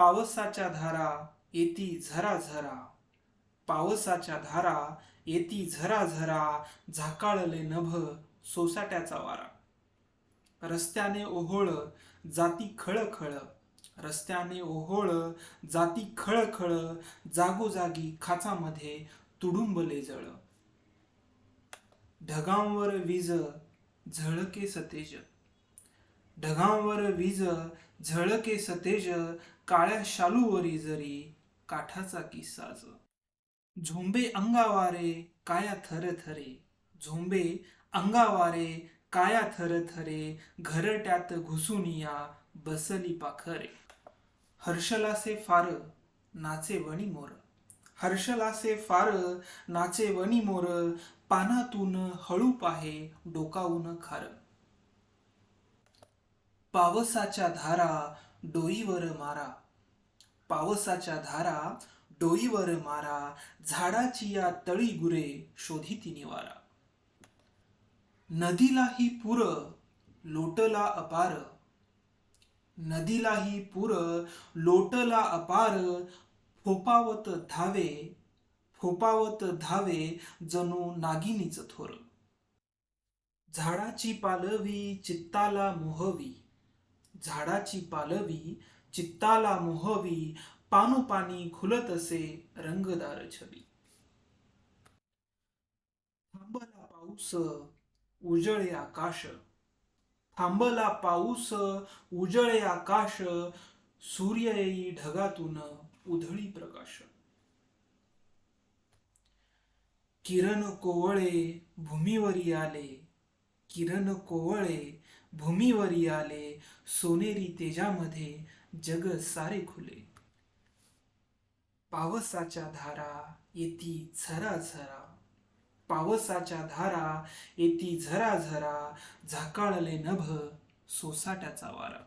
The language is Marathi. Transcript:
पावसाच्या धारा येती झरा झरा. पावसाच्या धारा येती झरा झरा झाकाळले नभ सोसाट्याचा वारा. रस्त्याने ओहोळ जाती खळखळ. रस्त्याने ओहोळ जाती खळखळ जागोजागी खाचामध्ये तुडुंबले जळ. ढगांवर वीज झळके सतेज. ढगांवर वीज झळके सतेज काळ्या शालूवरी जरी काठाचा किस्साज झोंबे अंगावारे काया थर थरे झोंबे अंगावारे काया थर थरे घरट्यात घुसून या बसली पाखरे. हर्षलासे फार नाचे वणी मोर. हर्षलासे फार नाचे वणी मोर पानातून हळू पाहे डोकावून खार. पावसाच्या धारा डोईवर मारा. पावसाच्या धारा डोईवर मारा. झाडाची या तळी गुरे शोधिती निवारा. नदीलाही पुर लोटला अपार. नदीलाही पुर लोटला अपार. फोपावत धावे फोपावत धावे जणू नागिनीच थोर. झाडाची पालवी चित्ताला मोहवी. झाडाची पालवी चित्ताला मोहवी पानुपानी खुलत असे रंगदार छबी. थांबला पाऊस उजळे आकाश. थांबला पाऊस उजळे आकाश. सूर्य येई ढगातून उधळी प्रकाश. किरण कोवळे भूमीवरी आले. किरण कोवळे भूमीवरी आले सोनेरी तेजामध्ये जग सारे खुले. पावसाच्या धारा येती झरा झरा. पावसाच्या धारा येती झरा झरा. झाकाळले नभ सोसाट्याचा वारा.